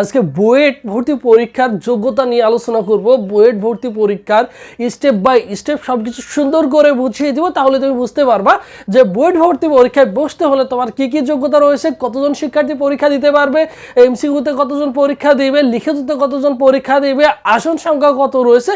আজকে বুয়েট ভর্তি পরীক্ষার যোগ্যতা নিয়ে আলোচনা করব। বুয়েট ভর্তি পরীক্ষার স্টেপ বাই স্টেপ সব কিছু সুন্দর করে বুঝিয়ে দিব, তাহলে তুমি বুঝতে পারবা যে বুয়েট ভর্তি পরীক্ষায় বসতে হলে তোমার কি কি যোগ্যতা রয়েছে, কতজন শিক্ষার্থী পরীক্ষা দিতে পারবে এমসিকিউতে কতজন পরীক্ষা দিবে, লিখিততে কতজন পরীক্ষা দেবে, আসন সংখ্যা কত রয়েছে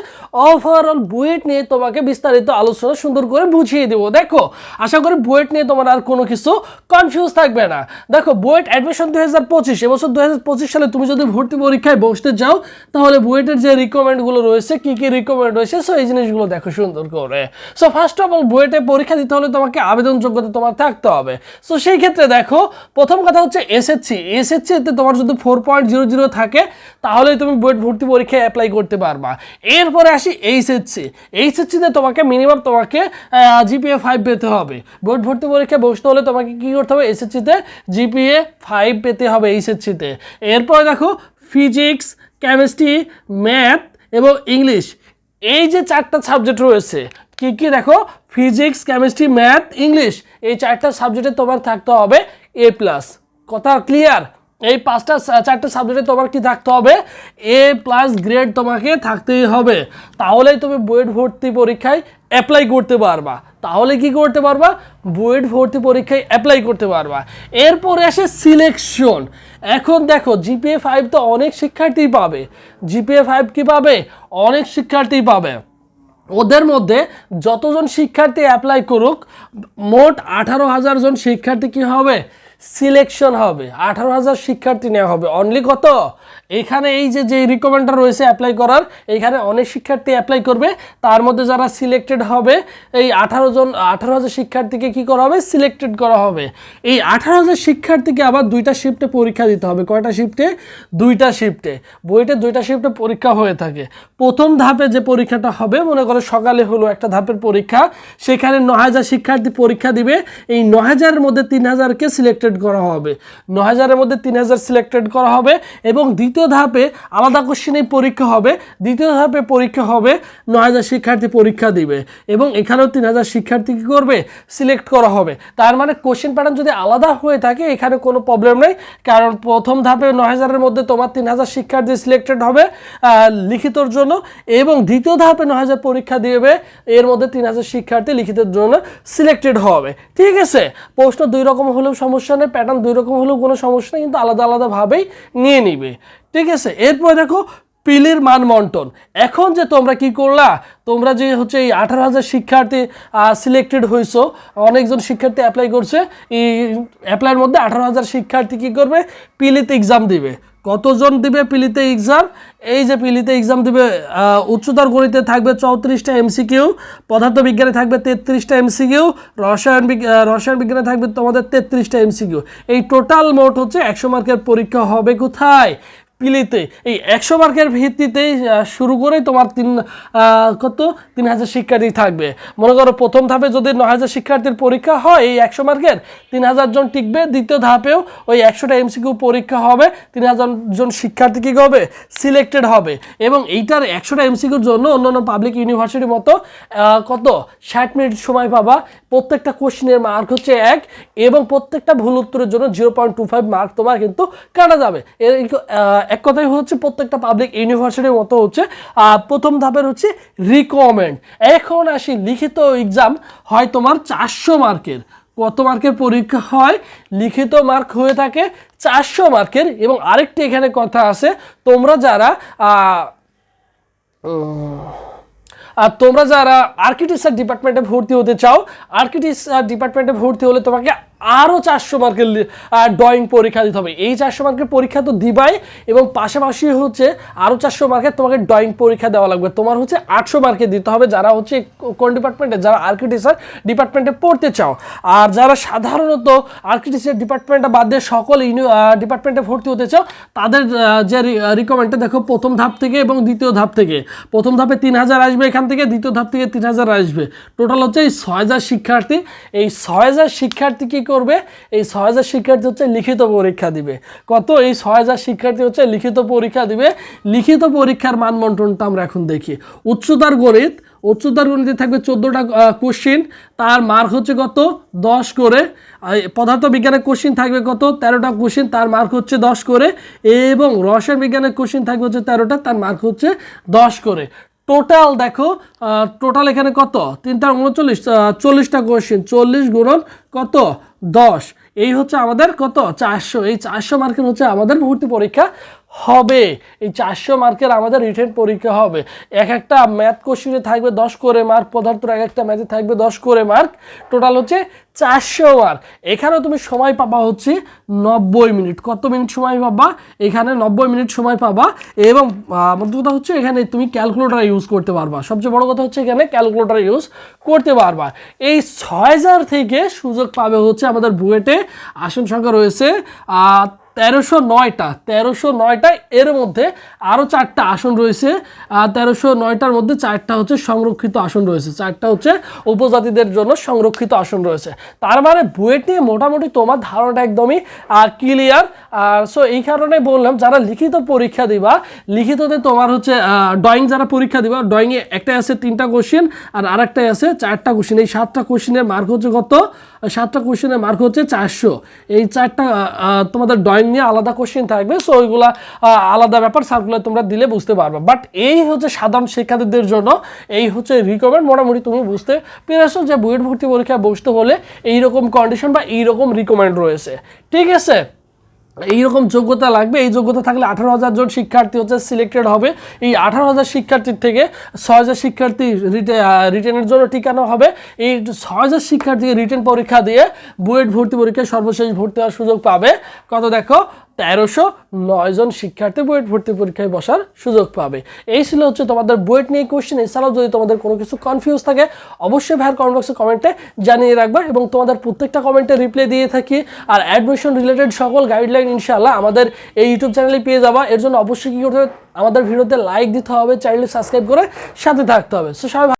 ওভারঅল বুয়েট নিয়ে তোমাকে বিস্তারিত আলোচনা সুন্দর করে বুঝিয়ে দেবো। দেখো, আশা করি বুয়েট নিয়ে তোমার আর কোনো কিছু কনফিউজ থাকবে না। দেখো, বুয়েট অ্যাডমিশন দু হাজার পঁচিশ, এবছর দু হাজার পঁচিশ সালে তুমি যদি ভর্তি পরীক্ষায় বসতে যাও তাহলে বুয়েটের যে রিকমেন্ডগুলো রয়েছে, কি কি রিকমেন্ড রয়েছে, সো এই জিনিসগুলো দেখো সুন্দর করে। সো ফার্স্ট অফ অল বুয়েটে পরীক্ষা দিতে হলে তোমাকে আবেদন যোগ্যতা তোমার থাকতে হবে। সো সেই ক্ষেত্রে দেখো, প্রথম কথা হচ্ছে এসএসসি এসএসসিতে তোমার যদি ফোর পয়েন্ট জিরো জিরো থাকে তাহলে তুমি বুয়েট ভর্তি পরীক্ষায় অ্যাপ্লাই করতে পারবা। এরপরে আসি এইচএসসি এইচএসসিতে তোমাকে মিনিমাম তোমাকে জিপিএ ফাইভ পেতে হবে। বোর্ড ভর্তি পরীক্ষায় বসতে হলে তোমাকে কী করতে হবে? এসএসসিতে জিপিএ ফাইভ পেতে হবে এইচএসসিতে এরপরে দেখো ফিজিক্স কেমিস্ট্রি ম্যাথ এবং ইংলিশ এই যে চারটা সাবজেক্ট রয়েছে, কি কি দেখো? ফিজিক্স কেমিস্ট্রি ম্যাথ ইংলিশ এই চারটা সাবজেক্টে তোমার থাকতে হবে এ প্লাস কথা ক্লিয়ার এই পাঁচটা চারটে সাবজেক্টে তোমার কি থাকতে হবে? এ প্লাস গ্রেড তোমাকে থাকতেই হবে। তাহলেই তুমি বুয়েট ভর্তি পরীক্ষায় অ্যাপ্লাই করতে পারবা। তাহলে কি করতে পারবা? বুয়েট ভর্তি পরীক্ষায় অ্যাপ্লাই করতে পারবা। এরপরে আসে সিলেকশন এখন দেখো জিপিএ ফাইভ তো অনেক শিক্ষার্থী পাবে। জিপিএ ফাইভ কী পাবে? অনেক শিক্ষার্থী পাবে। ওদের মধ্যে যতজন শিক্ষার্থী অ্যাপ্লাই করুক, মোট আঠারো হাজার জন শিক্ষার্থী কি হবে? সিলেকশন হবে। আঠারো হাজার শিক্ষার্থী নেওয়া হবে। অনলি কত? এখানে এই যে যে রিকমেন্ডটা রয়েছে অ্যাপ্লাই করার, এখানে অনেক শিক্ষার্থী অ্যাপ্লাই করবে। তার মধ্যে যারা সিলেক্টেড হবে, এই আঠারো জন, আঠারো হাজার শিক্ষার্থীকে কি করা হবে? সিলেক্টেড করা হবে। এই আঠারো হাজার শিক্ষার্থীকে আবার দুইটা শিফটে পরীক্ষা দিতে হবে। কয়টা শিফটে দুইটা শিফটে বইতে দুইটা শিফটে পরীক্ষা হয়ে থাকে। প্রথম ধাপে যে পরীক্ষাটা হবে, মনে করো সকালে হলো একটা ধাপের পরীক্ষা, সেখানে ন হাজার শিক্ষার্থী পরীক্ষা দিবে। এই ন হাজারের মধ্যে তিন হাজারকে সিলেক্টেড করা হবে। ন হাজারের মধ্যে তিন হাজার সিলেক্টেড করা হবে এবং দ্বিতীয় ধাপে আলাদা কোশ্চেনেই পরীক্ষা হবে। দ্বিতীয় ধাপে পরীক্ষা হবে ন হাজার শিক্ষার্থী পরীক্ষা দিবে এবং এখানেও তিন হাজার শিক্ষার্থী কী করবে? সিলেক্ট করা হবে। তার মানে কোশ্চেন প্যাটার্ন যদি আলাদা হয়ে থাকে, এখানে কোনো প্রবলেম নেই। কারণ প্রথম ধাপে ন হাজারের মধ্যে তোমার তিন হাজার শিক্ষার্থী সিলেক্টেড হবে লিখিতর জন্য এবং দ্বিতীয় ধাপে ন হাজার পরীক্ষা দিবে, এর মধ্যে তিন হাজার শিক্ষার্থী লিখিতের জন্য সিলেক্টেড হবে। ঠিক আছে? প্রশ্ন দুই রকম হলেও সমস্যা নেই প্যাটার্ন দুই রকম হলেও কোনো সমস্যা নেই, কিন্তু আলাদা আলাদাভাবেই নিয়ে নিবে। ঠিক আছে? এরপর দেখো পিলির মান বন্টন এখন যে তোমরা কি করলা? তোমরা যে হচ্ছে এই আঠারো হাজার শিক্ষার্থী সিলেক্টেড হয়েছো অনেকজন শিক্ষার্থী অ্যাপ্লাই করছে, এই অ্যাপ্লাইয়ের মধ্যে আঠারো হাজার শিক্ষার্থী কী করবে? পিলিতে এক্সাম দিবে। কতজন দিবে পিলিতে এক্সাম এই যে পিলিতে এক্সাম দিবে উচ্চতর গণিতে থাকবে চৌত্রিশটা এমসিকিউ পদার্থবিজ্ঞানে থাকবে তেত্রিশটা এমসিকিউ রসায়ন রসায়ন বিজ্ঞানে থাকবে তোমাদের তেত্রিশটা এমসিকিউ এই টোটাল মোট হচ্ছে একশো মার্কের পরীক্ষা হবে কোথায়? পিলিতে এই একশো মার্কের ভিত্তিতেই আহ, শুরু করেই তোমার তিন কত? তিন হাজার শিক্ষার্থী থাকবে। মনে করো প্রথম ধাপে যদি ন হাজার শিক্ষার্থীর পরীক্ষা হয় এই একশো মার্কের তিন হাজার জন টিকবে। দ্বিতীয় ধাপেও ওই একশোটা এমসিকিউ পরীক্ষা হবে তিন হাজার জন শিক্ষার্থী কী হবে? সিলেক্টেড হবে। এবং এইটার একশোটা এমসিকিউর জন্য অন্যান্য পাবলিক ইউনিভার্সিটির মতো কত? ষাট মিনিট সময় পাবা। প্রত্যেকটা কোশ্চেনের মার্ক হচ্ছে এক এবং প্রত্যেকটা ভুল উত্তরের জন্য zero point two five mark তোমার কিন্তু কাটা যাবে। এক কথাই হচ্ছে প্রত্যেকটা পাবলিক ইউনিভার্সিটির মতো হচ্ছে প্রথম ধাপের হচ্ছে রিকমেন্ড এখন আসি লিখিত এক্সাম হয় তোমার চারশো মার্কের। কত মার্কের পরীক্ষা হয়? লিখিত মার্ক হয়ে থাকে চারশো মার্কের। এবং আরেকটি এখানে কথা আছে, তোমরা যারা আর তোমরা যারা আর্কিটেকচার ডিপার্টমেন্টে ভর্তি হতে চাও আর্কিটেকচার ডিপার্টমেন্টে ভর্তি হলে তোমাকে আরও চারশো মার্কের ড্রয়িং পরীক্ষা দিতে হবে। এই চারশো মার্কের পরীক্ষা তো দিবাই এবং পাশাপাশি হচ্ছে আরও চারশো মার্কের তোমাকে ড্রয়িং পরীক্ষা দেওয়া লাগবে। তোমার হচ্ছে আটশো মার্কে দিতে হবে যারা হচ্ছে কোন ডিপার্টমেন্টে যারা আর্কিটেকচার ডিপার্টমেন্টে পড়তে চাও। আর যারা সাধারণত আর্কিটেকচার ডিপার্টমেন্টটা বাদ দিয়ে সকল ইউনি ডিপার্টমেন্টে ভর্তি হতে চাও, তাদের যে রিকমেন্ডটা দেখো প্রথম ধাপ থেকে এবং দ্বিতীয় ধাপ থেকে। প্রথম ধাপে তিন হাজার আসবে এখান থেকে, দ্বিতীয় ধাপ থেকে তিন হাজার আসবে। টোটাল হচ্ছে এই ছয় হাজার শিক্ষার্থী। এই ছয় হাজার শিক্ষার্থী কী করবে, এই ছয় হাজার শিক্ষার্থী হচ্ছে লিখিত পরীক্ষা দিবে। কত? এই ছয় হাজার শিক্ষার্থী হচ্ছে লিখিত পরীক্ষা দিবে। লিখিত পরীক্ষার মানবন্টনটা আমরা এখন দেখি। উচ্চতার গণিত, উচ্চতার গণিতে থাকবে চোদ্দোটা কোশ্চিন তার মার্ক হচ্ছে কত? দশ করে। পদার্থ বিজ্ঞানের কোশ্চিন থাকবে কত? তেরোটা কোশ্চিন তার মার্ক হচ্ছে দশ করে। এবং রসায়ন বিজ্ঞানের কোশ্চিন থাকবে হচ্ছে তেরোটা, তার মার্ক হচ্ছে দশ করে। টোটাল দেখো টোটাল এখানে কত? তিন তার উনচল্লিশ চল্লিশটা কোশ্চিন চল্লিশ গুণন কত? দশ। এই হচ্ছে আমাদের কত? চারশো। এই চারশো মার্কের হচ্ছে আমাদের ভর্তি পরীক্ষা। হবে। এই চারশো মার্কের আমাদের রিটেন পরীক্ষা হবে। এক একটা ম্যাথ কোশ্চিনে থাকবে দশ করে মার্ক পদার্থ এক একটা ম্যাথে থাকবে দশ করে মার্ক টোটাল হচ্ছে চারশো মার্ক এখানেও তুমি সময় পাবা হচ্ছে নব্বই মিনিট। কত মিনিট সময় পাবা? এখানে নব্বই মিনিট সময় পাবা। এবং মোদ্দা কথা হচ্ছে এখানে তুমি ক্যালকুলেটার ইউজ করতে পারবা। সবচেয়ে বড় কথা হচ্ছে এখানে ক্যালকুলেটার ইউজ করতে পারবা। এই ছয় হাজার থেকে সুযোগ পাবে হচ্ছে আমাদের বুয়েটে। আসন সংখ্যা রয়েছে তেরোশো নয়টা তেরোশো নয়টা এর মধ্যে আরও চারটা আসন রয়েছে। তেরোশো নয়টার মধ্যে চারটা হচ্ছে সংরক্ষিত আসন রয়েছে। চারটা হচ্ছে উপজাতিদের জন্য সংরক্ষিত আসন রয়েছে। তার মানে বুয়েট নিয়ে মোটামুটি তোমার ধারণাটা একদমই ক্লিয়ার আর সো এই কারণে বললাম, যারা লিখিত পরীক্ষা দিবা, লিখিততে তোমার হচ্ছে ড্রয়িং যারা পরীক্ষা দিবা ড্রয়িংয়ে একটাই আছে তিনটা কোশ্চেন আর আরেকটাই আছে চারটা কোশ্চেন এই সাতটা কোশ্চেনের মার্ক হচ্ছে কত? সাতটা কোশ্চেনের মার্ক হচ্ছে চারশো। এই চারটা তোমাদের ড্রয়িং নিয়ে আলাদা কোশ্চেন থাকবে সো ওইগুলা আলাদা ব্যাপার সার্কুলার তোমরা দিলে বুঝতে পারবে। বাট এই হচ্ছে সাধারণ শিক্ষার্থীদের জন্য, এই হচ্ছে রিকমেন্ড মোটামুটি তুমি বুঝতে পেরেছ যে বুয়েট ভর্তি পরীক্ষায় বসতে হলে এইরকম কন্ডিশন বা এইরকম রিকমেন্ড রয়েছে। ঠিক আছে? এইরকম যোগ্যতা লাগবে, এই যোগ্যতা থাকলে আঠারো হাজার জন শিক্ষার্থী হচ্ছে সিলেক্টেড হবে। এই আঠারো হাজার শিক্ষার্থীর থেকে ছয় হাজার শিক্ষার্থী রিটেনের জন্য টিকানো হবে। এই ছয় হাজার শিক্ষার্থীকে রিটেন পরীক্ষা দিয়ে বুয়েট ভর্তি পরীক্ষায় সর্বশেষ ভর্তি হওয়ার সুযোগ পাবে। কত দেখো? তেরোশো নয় জন শিক্ষার্থী বুয়েট ভর্তি পরীক্ষায় বসার সুযোগ পাবে। এই ছিল হচ্ছে তোমাদের বুয়েট নিয়ে কোয়েশ্চেন এছাড়াও যদি তোমাদের কোনো কিছু কনফিউজ থাকে, অবশ্যই ভাইয়ের কমেন্ট বক্সে কমেন্টে জানিয়ে রাখবা এবং তোমাদের প্রত্যেকটা কমেন্টে রিপ্লাই দিয়ে থাকি। আর অ্যাডমিশন রিলেটেড সকল গাইডলাইন ইনশাআল্লাহ আমাদের এই ইউটিউব চ্যানেলে পেয়ে যাবা। এর জন্য অবশ্যই কী করতে হবে? আমাদের ভিডিওতে লাইক দিতে হবে চ্যানেলটি সাবস্ক্রাইব করে সাথে থাকতে হবে। সো সবাই